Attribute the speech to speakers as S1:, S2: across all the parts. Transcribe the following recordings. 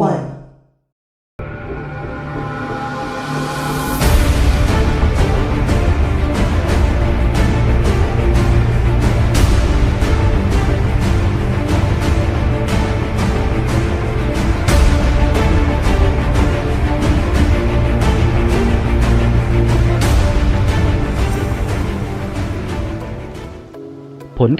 S1: one.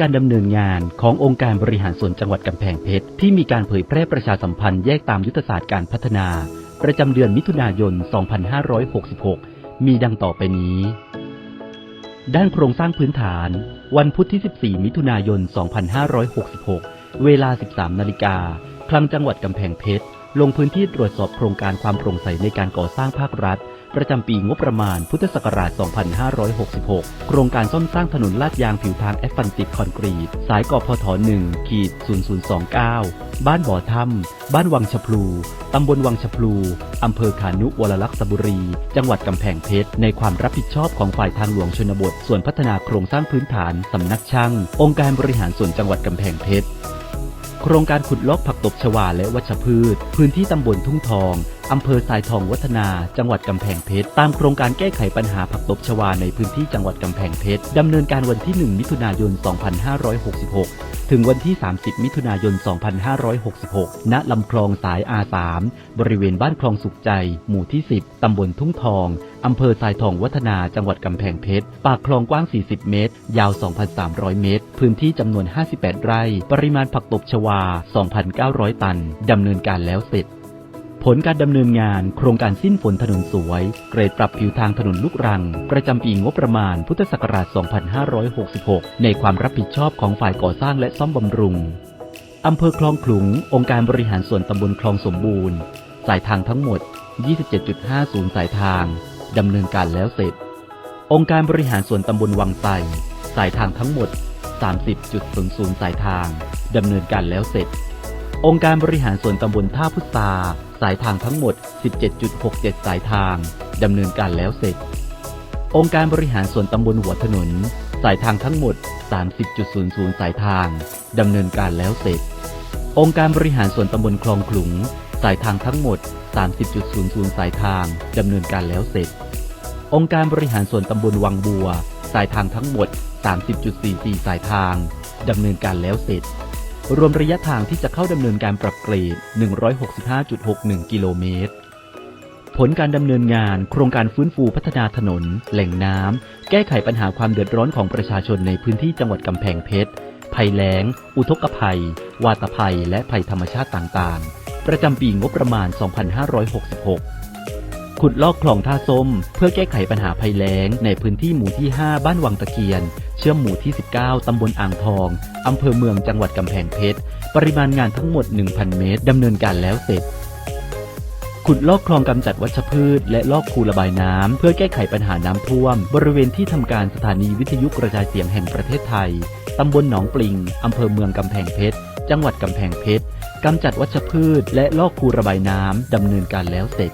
S2: การดำเนินงานขององค์การบริหารส่วนจังหวัดกำแพงเพชร ที่มีการเผยแพร่ประชาสัมพันธ์แยกตามยุทธศาสตร์การพัฒนา ประจำเดือนมิถุนายน 2566 มีดังต่อไปนี้ ด้านโครงสร้างพื้นฐาน วันพุธที่ 14 มิถุนายน 2566 เวลา 13 นาฬิกาคลังจังหวัดกำแพงเพชร ลงพื้นที่ตรวจสอบโครงการความโปร่งใสในการก่อสร้างภาครัฐ ประจำปีงบประมาณพุทธศักราช 2566 โครงการซ่อมสร้างถนนลาดยางผิวทางแอสฟันติดคอนกรีต สายกพท1ขีด0029 บ้านบ่อถ้ำบ้านวังชะพลู ตำบลวังชะพลู อำเภอขานุวรลักษบุรี จังหวัดกำแพงเพชร ในความรับผิดชอบของฝ่ายทางหลวงชนบท ส่วนพัฒนาโครงสร้างพื้นฐานสำนักช่าง องค์การบริหารส่วนจังหวัดกำแพงเพชร โครงการขุดลอกผักตบชวาและวัชพืช พื้นที่ตำบลทุ่งทอง อำเภอทรายทองวัฒนา จังหวัดกำแพงเพชร ตามโครงการแก้ไขปัญหาผักตบชวาในพื้นที่จังหวัดกำแพงเพชรดำเนินการวันที่ 1 มิถุนายน 2566 ถึงวันที่ 30 มิถุนายน 2566 ณลำคลองสาย R3 บริเวณบ้านคลองสุขใจ หมู่ที่ 10 ตำบลทุ่งทอง อำเภอทรายทองวัฒนา จังหวัดกำแพงเพชร ปากคลองกว้าง 40 เมตร ยาว 2,300 เมตร พื้นที่จำนวน 58 ไร่ ปริมาณผักตบชวา 2,900 ตัน ดำเนินการแล้วเสร็จ ผลการดำเนินงานโครงการสิ้นฝนถนนสวย เกรดปรับผิวทางถนนลูกรัง ประจำปีงบประมาณพุทธศักราช 2566 ในความรับผิดชอบของฝ่ายก่อสร้างและซ่อมบำรุง อำเภอคลองขลุง องค์การบริหารส่วนตำบลคลองสมบูรณ์ สายทางทั้งหมด 27.50 สายทาง ดำเนินการแล้วเสร็จ องค์การบริหารส่วนตำบลวังไสสายทางทั้งหมด 30.00 สายทาง ดำเนินการแล้วเสร็จ องค์การบริหารส่วนตำบลท่าพุทรา สายทางทั้งหมด 17.67 สายทางดำเนินการแล้วเสร็จ องค์การบริหารส่วนตำบลหัวถนน สายทางทั้งหมด 30.00 สายทางดำเนินการแล้วเสร็จ องค์การบริหารส่วนตำบลคลองขลุง สายทางทั้งหมด 30.00 สายทางดำเนินการแล้วเสร็จ องค์การบริหารส่วนตำบลวังบัว สายทางทั้งหมด 30.44 สายทางดำเนินการแล้วเสร็จ รวมระยะทางที่จะเข้าดำเนินการปรับเกรด 165.61 กิโลเมตร ผลการดำเนินงานโครงการฟื้นฟูพัฒนาถนน แหล่งน้ำ แก้ไขปัญหาความเดือดร้อนของประชาชนในพื้นที่จังหวัดกำแพงเพชร ภัยแล้ง อุทกภัย วาตภัย และภัยธรรมชาติต่างๆ ประจำปีงบประมาณ 2566 ขุดลอกคลองท่าส้ม เพื่อแก้ไขปัญหาภัยแล้ง ในพื้นที่หมู่ที่ 5 บ้านวังตะเคียน เชื่อมหมู่ที่ 19 ตำบลอ่างทอง อำเภอเมืองจังหวัดกำแพงเพชร ปริมาณงานทั้งหมด 1,000 เมตรดำเนินการแล้วเสร็จ ขุดลอกคลองกำจัดวัชพืช และลอกคูระบายน้ำ เพื่อแก้ไขปัญหาน้ำท่วม บริเวณที่ทำการสถานีวิทยุกระจายเสียงแห่งประเทศไทย ตำบลหนองปลิง อำเภอเมืองกำแพงเพชร จังหวัดกำแพงเพชรกำจัดวัชพืช และลอกคูระบายน้ำดำเนินการแล้วเสร็จ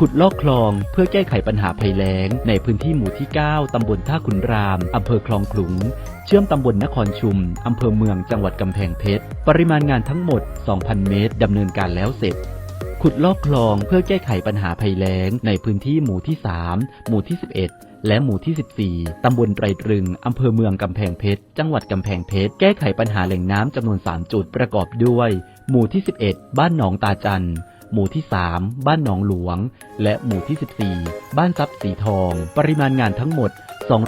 S2: ขุดลอกคลองเพื่อแก้ไขปัญหาภัยแล้ง ในพื้นที่หมู่ที่ 9 ตำบลท่าขุนราม อำเภอคลองขลุง เชื่อมตำบลนครชุม อำเภอเมือง จังหวัดกำแพงเพชร ปริมาณงานทั้งหมด 2,000 เมตร ดำเนินการแล้วเสร็จ ขุดลอกคลองเพื่อแก้ไขปัญหาภัยแล้ง ในพื้นที่หมู่ที่ 3 หมู่ที่ 11และหมู่ที่ 14 ตำบลไตรตรึง อำเภอเมืองกำแพงเพชร จังหวัดกำแพงเพชร แก้ไขปัญหาแหล่งน้ำจำนวน 3 จุดประกอบด้วย หมู่ที่ 11 บ้านหนองตาจัน หมู่ที่ 3 บ้านหนองหลวง และหมู่ที่ 14 บ้านซับสีทอง ปริมาณงานทั้งหมด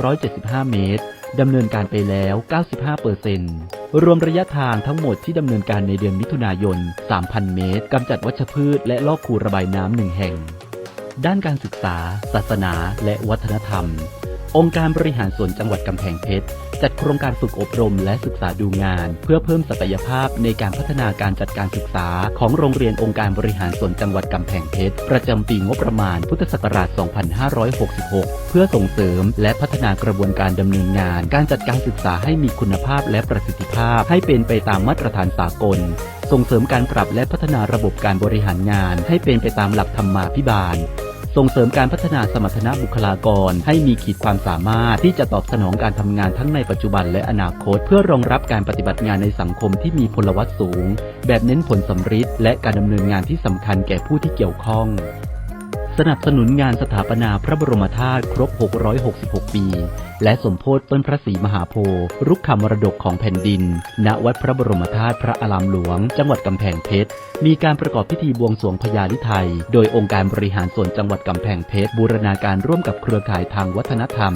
S2: 275 เมตรดำเนินการไปแล้ว 95เปอร์เซ็นต์รวมระยะทางทั้งหมดที่ดำเนินการในเดือนมิถุนายน 3,000 เมตร กำจัดวัชพืชและลอกคูระบายน้ำหนึ่งแห่ง ด้านการศึกษา ศาสนา และวัฒนธรรม องค์การบริหารส่วนจังหวัดกำแพงเพชร จัดโครงการฝึกอบรมและศึกษาดูงาน เพื่อเพิ่มศักยภาพในการพัฒนาการจัดการศึกษา ของโรงเรียนองค์การบริหารส่วนจังหวัดกำแพงเพชร ประจำปีงบประมาณพุทธศักราช 2566 เพื่อส่งเสริมและพัฒนากระบวนการดำเนินงาน การจัดการศึกษาให้มีคุณภาพและประสิทธิภาพ ให้เป็นไปตามมาตรฐานสากล ส่งเสริมการปรับและพัฒนาระบบการบริหารงาน ให้เป็นไปตามหลักธรรมาภิบาล ส่งเสริมการพัฒนาสมรรถนะบุคลากร ให้มีขีดความสามารถที่จะตอบสนองการทำงานทั้งในปัจจุบันและอนาคต เพื่อรองรับการปฏิบัติงานในสังคมที่มีพลวัตสูง แบบเน้นผลสำฤทธิ์และการดำเนินงานที่สำคัญแก่ผู้ที่เกี่ยวข้อง สนับสนุนงานสถาปนาพระบรมธาตุครบ 666 ปี และสมโพธิต้นพระศรีมหาโพธิ์รุกขมรดกของแผ่นดิน ณ วัดพระบรมธาตุพระอารามหลวง จังหวัดกำแพงเพชร มีการประกอบพิธีบวงสรวงพญาลิไทย โดยองค์การบริหารส่วนจังหวัดกำแพงเพชรบูรณาการร่วมกับเครือข่ายทางวัฒนธรรม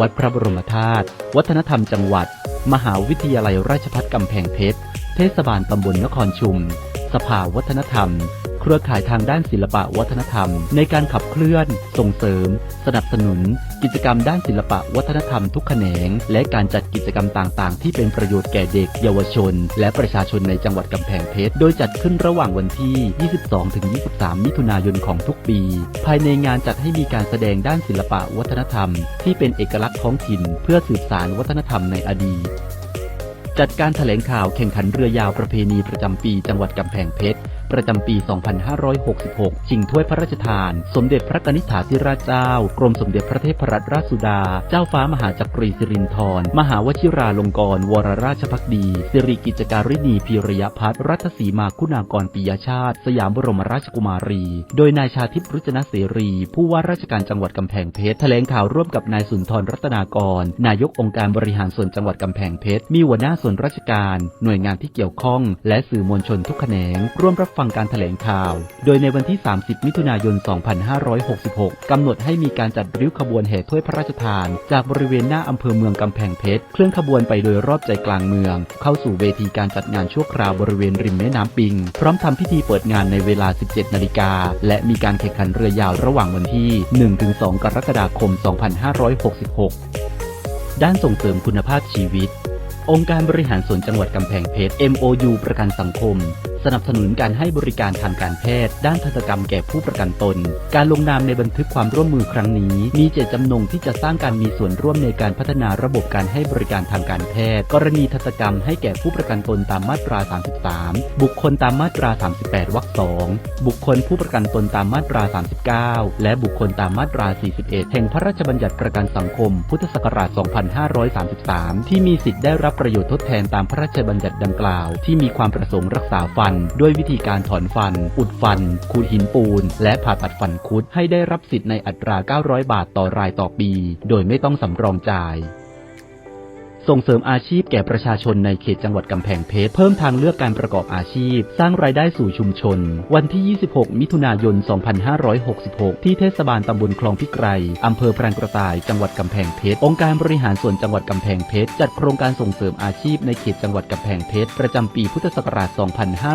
S2: วัดพระบรมธาตุ วัฒนธรรมจังหวัด มหาวิทยาลัยราชภัฏกำแพงเพชร เทศบาลตำบลนครชุม สภาวัฒนธรรม เครือข่ายทางด้านศิลปะวัฒนธรรม ในการขับเคลื่อน ส่งเสริม สนับสนุน กิจกรรมด้านศิลปะวัฒนธรรมทุกแขนง และการจัดกิจกรรมต่างๆ ที่เป็นประโยชน์แก่เด็ก เยาวชน และประชาชนในจังหวัดกำแพงเพชร โดยจัดขึ้นระหว่างวันที่ 22-23 มิถุนายนของทุกปี ภายในงานจัดให้มีการแสดงด้านศิลปะวัฒนธรรม ที่เป็นเอกลักษณ์ท้องถิ่น เพื่อสืบสานวัฒนธรรมในอดีตจัดการแถลงข่าวแข่งขันเรือยาวประเพณีประจำปีจังหวัดกำแพงเพชร ประจำปี 2566 ชิงถ้วยพระราชทาน สมเด็จพระกนิษฐาธิราชเจ้า กรมสมเด็จพระเทพรัตนราชสุดา เจ้าฟ้ามหาจักรีสิรินธร มหาวชิราลงกรณวรราชพักดี สิริกิจการินีพีรยพัฒน์รัตสีมาคุณากรปิยชาติ สยามบรมราชกุมารี โดยนายชาทิพย์รุจนเสรี ผู้ว่าราชการจังหวัดกำแพงเพชร แถลงข่าวร่วมกับนายสุนทรรัตนากร นายกองค์การบริหารส่วนจังหวัดกำแพงเพชร มีหัวหน้าส่วนราชการ หน่วยงานที่เกี่ยวข้อง และสื่อมวลชนทุกแขนง ร่วมรับฟังการแถลงข่าว โดยในวันที่ 30 มิถุนายน 2566 กำหนดให้มีการจัดริ้วขบวนแห่ถ้วยพระราชทาน จากบริเวณหน้าอำเภอเมืองกำแพงเพชร เคลื่อนขบวนไปโดยรอบใจกลางเมือง เข้าสู่เวทีการจัดงานชั่วคราวบริเวณริมแม่น้ำปิง พร้อมทำพิธีเปิดงานในเวลา 17 นาฬิกา และมีการแข่งขันเรือยาวระหว่างวันที่ 1-2 กรกฎาคม 2566 ด้านส่งเสริมคุณภาพชีวิตองค์การบริหารส่วนจังหวัดกำแพงเพชร MOU ประกันสังคม สนับสนุนการให้บริการทางการแพทย์ ด้านทันตกรรมแก่ผู้ประกันตน การลงนามในบันทึกความร่วมมือครั้งนี้ มีเจตจำนงที่จะสร้างการมีส่วนร่วมในการพัฒนาระบบการให้บริการทางการแพทย์ กรณีทันตกรรมให้แก่ผู้ประกันตนตามมาตรา 33 บุคคลตามมาตรา 38 วรรค 2 บุคคลผู้ประกันตนตามมาตรา 39 และบุคคลตามมาตรา 41 แห่งพระราชบัญญัติประกันสังคม พุทธศักราช 2533 ที่มีสิทธิ์ได้รับประโยชน์ทดแทนตามพระราชบัญญัติดังกล่าว ที่มีความประสงค์รักษาฟันด้วยวิธีการถอนฟัน อุดฟัน ขูดหินปูน และผ่าตัดฟันคุดให้ได้รับสิทธิ์ในอัตรา 900 บาทต่อรายต่อปี โดยไม่ต้องสำรองจ่าย ส่งเสริมอาชีพแก่ประชาชนในเขตจังหวัดกำแพงเพชร เพิ่มทางเลือกการประกอบอาชีพ สร้างรายได้สู่ชุมชน วันที่ 26 มิถุนายน 2566 ที่เทศบาลตำบลคลองพิไกรอำเภอพรานกระต่าย จังหวัดกำแพงเพชร องค์การบริหารส่วนจังหวัดกำแพงเพชร จัดโครงการส่งเสริมอาชีพในเขตจังหวัดกำแพงเพชร ประจำปีพุทธศักราช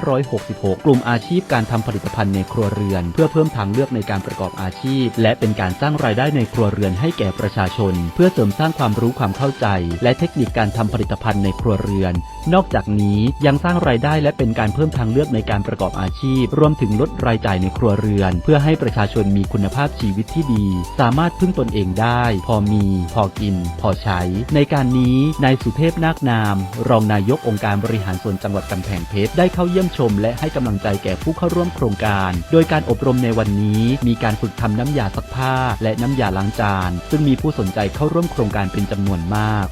S2: 2566 กลุ่มอาชีพการทำผลิตภัณฑ์ในครัวเรือน เพื่อเพิ่มทางเลือกในการประกอบอาชีพ และเป็นการสร้างรายได้ในครัวเรือนให้แก่ประชาชน เพื่อเสริมสร้างความรู้ความเข้าใจ และเทคนิคการทำผลิตภัณฑ์ในครัวเรือน นอกจากนี้ยังสร้างรายได้และเป็นการเพิ่มทางเลือกในการประกอบอาชีพ รวมถึงลดรายจ่ายในครัวเรือน เพื่อให้ประชาชนมีคุณภาพชีวิตที่ดี สามารถพึ่งตนเองได้ พอมี พอกิน พอใช้ ในการนี้นายสุเทพนาคนาม รองนายกองค์การบริหารส่วนจังหวัดกำแพงเพชรได้เข้าเยี่ยมชม และให้กำลังใจแก่ผู้เข้าร่วมโครงการ โดยการอบรมในวันนี้มีการฝึกทำน้ำยาซักผ้า และน้ำยาล้างจาน ซึ่งมีผู้สนใจเข้าร่วมโครงการเป็นจำนวนมาก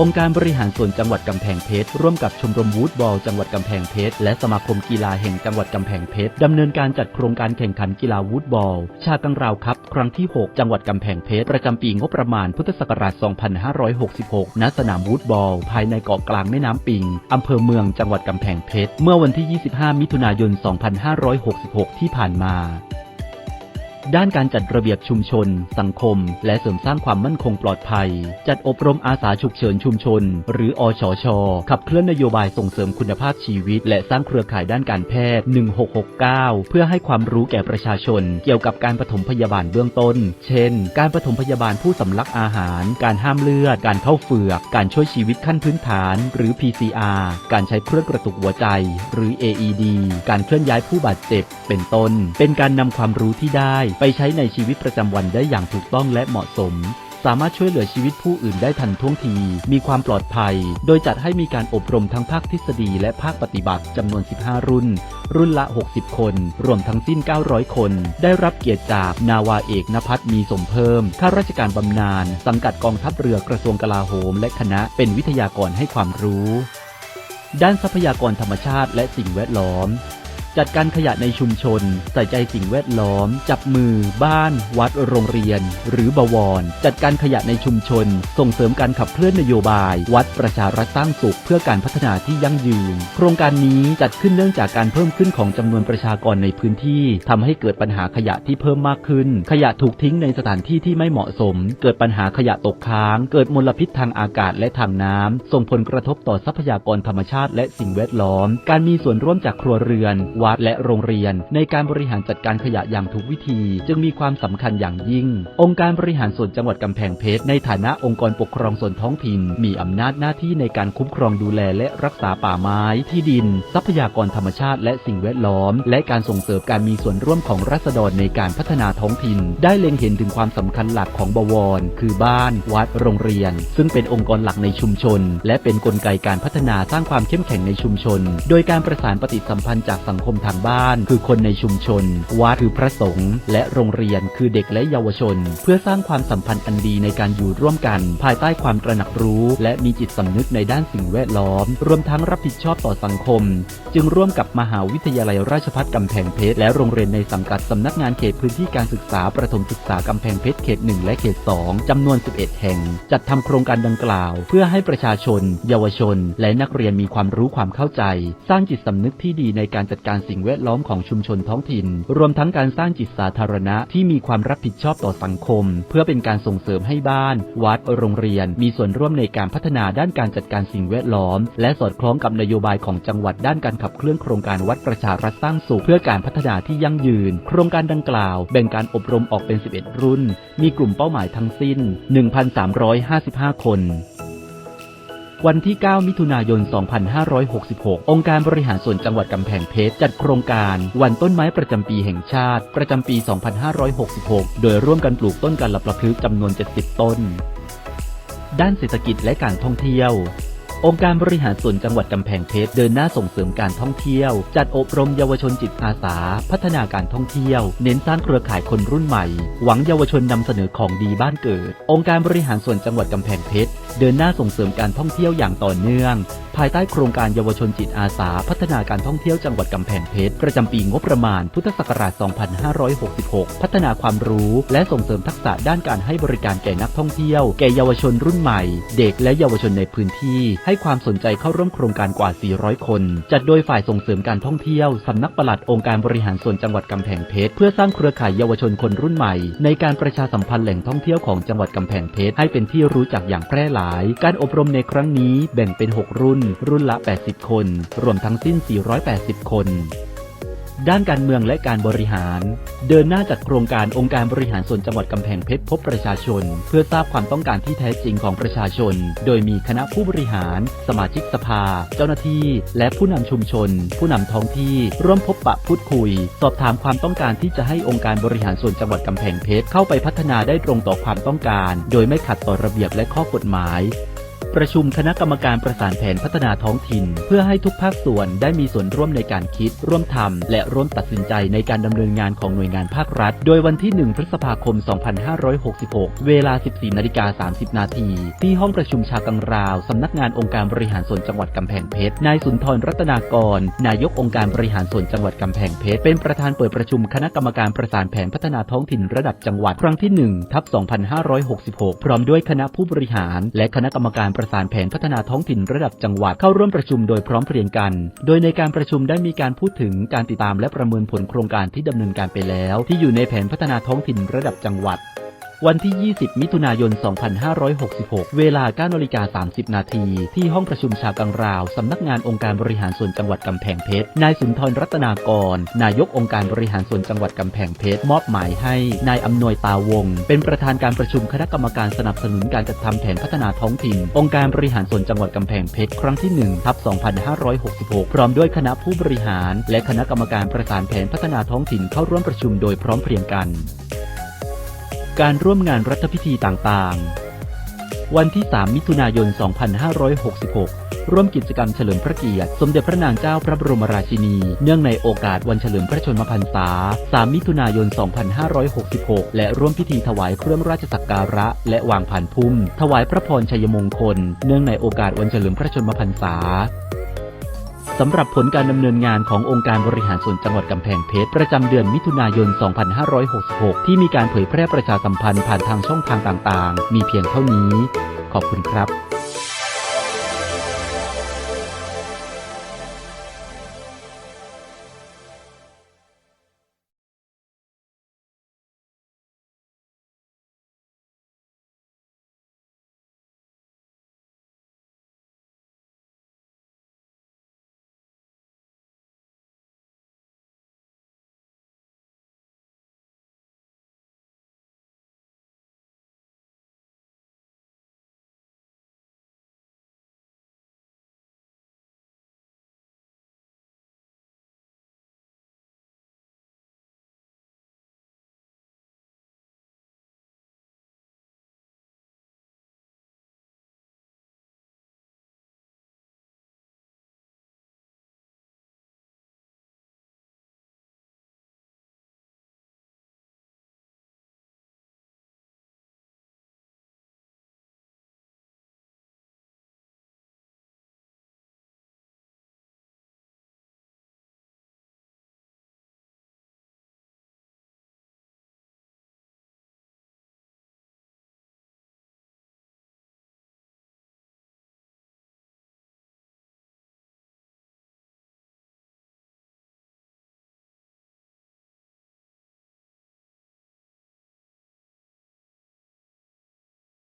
S2: องค์การบริหารส่วนจังหวัดกำแพงเพชรร่วมกับชมรมวูดบอลจังหวัดกำแพงเพชรและสมาคมกีฬาแห่งจังหวัดกำแพงเพชรดำเนินการจัดโครงการแข่งขันกีฬาวูดบอล ชากังราวครับครั้งที่ 6 จังหวัดกำแพงเพชรประจำปีงบประมาณพุทธศักราช 2566 ณ สนามวูดบอล ภายในเกาะกลางแม่น้ำปิงอำเภอเมืองจังหวัดกำแพงเพชรเมื่อวันที่ 25 มิถุนายน 2566 ที่ผ่านมา ด้านการจัดระเบียบชุมชน สังคม และเสริมสร้างความมั่นคงปลอดภัย จัดอบรมอาสาฉุกเฉินชุมชน หรืออชช ขับเคลื่อนนโยบายส่งเสริมคุณภาพชีวิต และสร้างเครือข่ายด้านการแพทย์ 1669 เพื่อให้ความรู้แก่ประชาชน เกี่ยวกับการปฐมพยาบาลเบื้องต้น เช่น การปฐมพยาบาลผู้สำลักอาหาร การห้ามเลือด การเข้าเฝือก การช่วยชีวิตขั้นพื้นฐาน หรือ PCR การใช้เครื่องกระตุกหัวใจ หรือ AED การเคลื่อนย้ายผู้บาดเจ็บ เป็นต้น เป็นการนำความรู้ที่ได้ไปใช้ในชีวิตประจำวันได้อย่างถูกต้องและเหมาะสม สามารถช่วยเหลือชีวิตผู้อื่นได้ทันท่วงที มีความปลอดภัย โดยจัดให้มีการอบรมทั้งภาคทฤษฎีและภาคปฏิบัติจำนวน 15 รุ่น รุ่นละ 60 คน รวมทั้งสิ้น 900 คน ได้รับเกียรติจากนาวาเอกนภัสมีสมเพิ่ม ข้าราชการบำนาญ สังกัดกองทัพเรือกระทรวงกลาโหม และคณะเป็นวิทยากรให้ความรู้ ด้านทรัพยากรธรรมชาติและสิ่งแวดล้อม จัดการขยะในชุมชน ใส่ใจสิ่งแวดล้อม จับมือ บ้าน วัดโรงเรียน หรือบวร จัดการขยะในชุมชน ส่งเสริมการขับเคลื่อนนโยบาย วัดประชารัฐสร้างสุข เพื่อการพัฒนาที่ยั่งยืน โครงการนี้จัดขึ้นเนื่องจากการเพิ่มขึ้นของจำนวนประชากรในพื้นที่ทำให้เกิดปัญหาขยะที่เพิ่มมากขึ้น ขยะถูกทิ้งในสถานที่ที่ไม่เหมาะสม เกิดปัญหาขยะตกค้าง เกิดมลพิษทางอากาศและทางน้ำส่งผลกระทบต่อทรัพยากรธรรมชาติและสิ่งแวดล้อม การมีส่วนร่วมจากครัวเรือนวััดและโรงเรียน ในการบริหารจัดการขยะอย่างถูกวิธี จึงมีความสำคัญอย่างยิ่ง องค์การบริหารส่วนจังหวัดกำแพงเพชรในฐานะองค์กรปกครองส่วนท้องถิ่น มีอำนาจหน้าที่ในการคุ้มครองดูแลและรักษาป่าไม้ ที่ดิน ทรัพยากรธรรมชาติ และสิ่งแวดล้อม และการส่งเสริมการมีส่วนร่วมของรัษฎรในการพัฒนาท้องถิ่น ได้เล็งเห็นถึงความสำคัญหลักของบวร คือบ้าน วัด โรงเรียน ซึ่งเป็นองค์กรหลักในชุมชน และเป็นกลไกการพัฒนาสร้างความเข้มแข็งในชุมชน โดยการประสานปฏิสัมพันธ์จากสังคมทางบ้าน คือคนในชุมชน วัดคือพระสงฆ์และโรงเรียนคือเด็กและเยาวชน เพื่อสร้างความสัมพันธ์อันดีในการอยู่ร่วมกัน ภายใต้ความตระหนักรู้ และมีจิตสำนึกในด้านสิ่งแวดล้อม รวมทั้งรับผิดชอบต่อสังคม จึงร่วมกับมหาวิทยาลัยราชภัฏกำแพงเพชรและโรงเรียนในสังกัดสำนักงานเขตพื้นที่การศึกษาประถมศึกษากำแพงเพชรเขต 1 และเขต 2 จำนวน 11 แห่ง จัดทำโครงการดังกล่าว เพื่อให้ประชาชน เยาวชน และนักเรียนมีความรู้ความเข้าใจ สร้างจิตสำนึกที่ดีในการจัดการสิ่งแวดล้อมของชุมชนท้องถิ่น รวมทั้งการสร้างจิตสาธารณะที่มีความรับผิดชอบต่อสังคม เพื่อเป็นการส่งเสริมให้บ้าน วัด โรงเรียน มีส่วนร่วมในการพัฒนาด้านการจัดการสิ่งแวดล้อม และสอดคล้องกับนโยบายของจังหวัดด้านการขับเคลื่อนโครงการวัดประชารัฐสร้างสุขเพื่อการพัฒนาที่ยั่งยืน โครงการดังกล่าว แบ่งการอบรมออกเป็น 11 รุ่น มีกลุ่มเป้าหมายทั้งสิ้น 1,355 คน วันที่ 9 มิถุนายน 2566 องค์การบริหารส่วนจังหวัดกำแพงเพชรจัดโครงการวันต้นไม้ประจำปีแห่งชาติ ประจำปี 2566 โดยร่วมกันปลูกต้นกันลับประพฤกษ์จำนวน 70 ต้น ด้านเศรษฐกิจและการท่องเที่ยว องค์การบริหารส่วนจังหวัดกำแพงเพชรเดินหน้าส่งเสริมการท่องเที่ยว จัดอบรมเยาวชนจิตอาสา พัฒนาการท่องเที่ยว เน้นสร้างเครือข่ายคนรุ่นใหม่ หวังเยาวชนนำเสนอของดีบ้านเกิด องค์การบริหารส่วนจังหวัดกำแพงเพชรเดินหน้าส่งเสริมการท่องเที่ยวอย่างต่อเนื่อง ภายใต้โครงการเยาวชนจิตอาสา พัฒนาการท่องเที่ยวจังหวัดกำแพงเพชร ประจำปีงบประมาณพุทธศักราช 2566 พัฒนาความรู้และส่งเสริมทักษะด้านการให้บริการแก่นักท่องเที่ยว แก่เยาวชนรุ่นใหม่ เด็กและเยาวชนในพื้นที่ ให้ความสนใจเข้าร่วมโครงการกว่า 400 คน จัดโดยฝ่ายส่งเสริมการท่องเที่ยวสำนักปลัดองค์การบริหารส่วนจังหวัดกำแพงเพชร เพื่อสร้างเครือข่ายเยาวชนคนรุ่นใหม่ ในการประชาสัมพันธ์แหล่งท่องเที่ยวของจังหวัดกำแพงเพชรให้เป็นที่รู้จักอย่างแพร่หลาย การอบรมในครั้งนี้แบ่งเป็น 6 รุ่นรุ่นละ 80 คน รวมทั้งสิ้น 480 คน ด้านการเมืองและการบริหาร เดินหน้าจัดโครงการองค์การบริหารส่วนจังหวัดกำแพงเพชรพบประชาชน เพื่อทราบความต้องการที่แท้จริงของประชาชน โดยมีคณะผู้บริหาร สมาชิกสภา เจ้าหน้าที่ และผู้นำชุมชน ผู้นำท้องที่ ร่วมพบปะพูดคุย สอบถามความต้องการที่จะให้องค์การบริหารส่วนจังหวัดกำแพงเพชรเข้าไปพัฒนาได้ตรงต่อความต้องการ โดยไม่ขัดต่อระเบียบและข้อกฎหมาย ประชุมคณะกรรมการประสานแผนพัฒนาท้องถิ่น เพื่อให้ทุกภาคส่วนได้มีส่วนร่วมในการคิด ร่วมทำและร่วมตัดสินใจในการดำเนินงานของหน่วยงานภาครัฐ โดยวันที่ 1 พฤษภาคม 2566 เวลา 14นาฬิกา30 นาที ที่ห้องประชุมชากังราว สำนักงานองค์การบริหารส่วนจังหวัดกำแพงเพชร นายสุนทรรัตนากร นายกองค์การบริหารส่วนจังหวัดกำแพงเพชร เป็นประธานเปิดประชุมคณะกรรมการประสานแผนพัฒนาท้องถิ่นระดับจังหวัดครั้งที่1ทับ2566 พร้อมด้วยคณะผู้บริหาร และคณะกรรมการประสานแผนพัฒนาท้องถิ่นระดับจังหวัดเข้าร่วมประชุมโดยพร้อมเพรียงกัน โดยในการประชุมได้มีการพูดถึงการติดตามและประเมินผลโครงการที่ดำเนินการไปแล้ว ที่อยู่ในแผนพัฒนาท้องถิ่นระดับจังหวัด วันที่ 20 มิถุนายน 2566 เวลา9นาฬิกา 30 นาที ที่ห้องประชุมชาวกังราว สำนักงานองค์การบริหารส่วนจังหวัดกำแพงเพชร นายสุนทรรัตนากร นายกองค์การบริหารส่วนจังหวัดกำแพงเพชร มอบหมายให้ นายอำนวยตาวง เป็นประธานการประชุมคณะกรรมการสนับสนุนการจัดทำแผนพัฒนาท้องถิ่น องค์การบริหารส่วนจังหวัดกำแพงเพชร ครั้งที่1ทับ2566 พร้อมด้วยคณะผู้บริหาร และคณะกรรมการประสานแผนพัฒนาท้องถิ่นเข้าร่วมประชุมโดยพร้อมเพรียงกัน การร่วมงานรัฐพิธีต่างๆ วันที่ 3 มิถุนายน 2566 ร่วมกิจกรรมเฉลิมพระเกียรติ สมเด็จพระนางเจ้าพระบรมราชินี เนื่องในโอกาสวันเฉลิมพระชนมพรรษา 3 มิถุนายน 2566 และร่วมพิธีถวายเครื่องราชสักการะ และวางผ่านพุ่ม ถวายพระพรชัยมงคล เนื่องในโอกาสวันเฉลิมพระชนมพรรษา สำหรับผลการดำเนินงานขององค์การบริหารส่วนจังหวัดกำแพงเพชรประจำเดือนมิถุนายน 2566 ที่มีการเผยแพร่ประชาสัมพันธ์ผ่านทางช่องทางต่างๆ มีเพียงเท่านี้ ขอบคุณครับ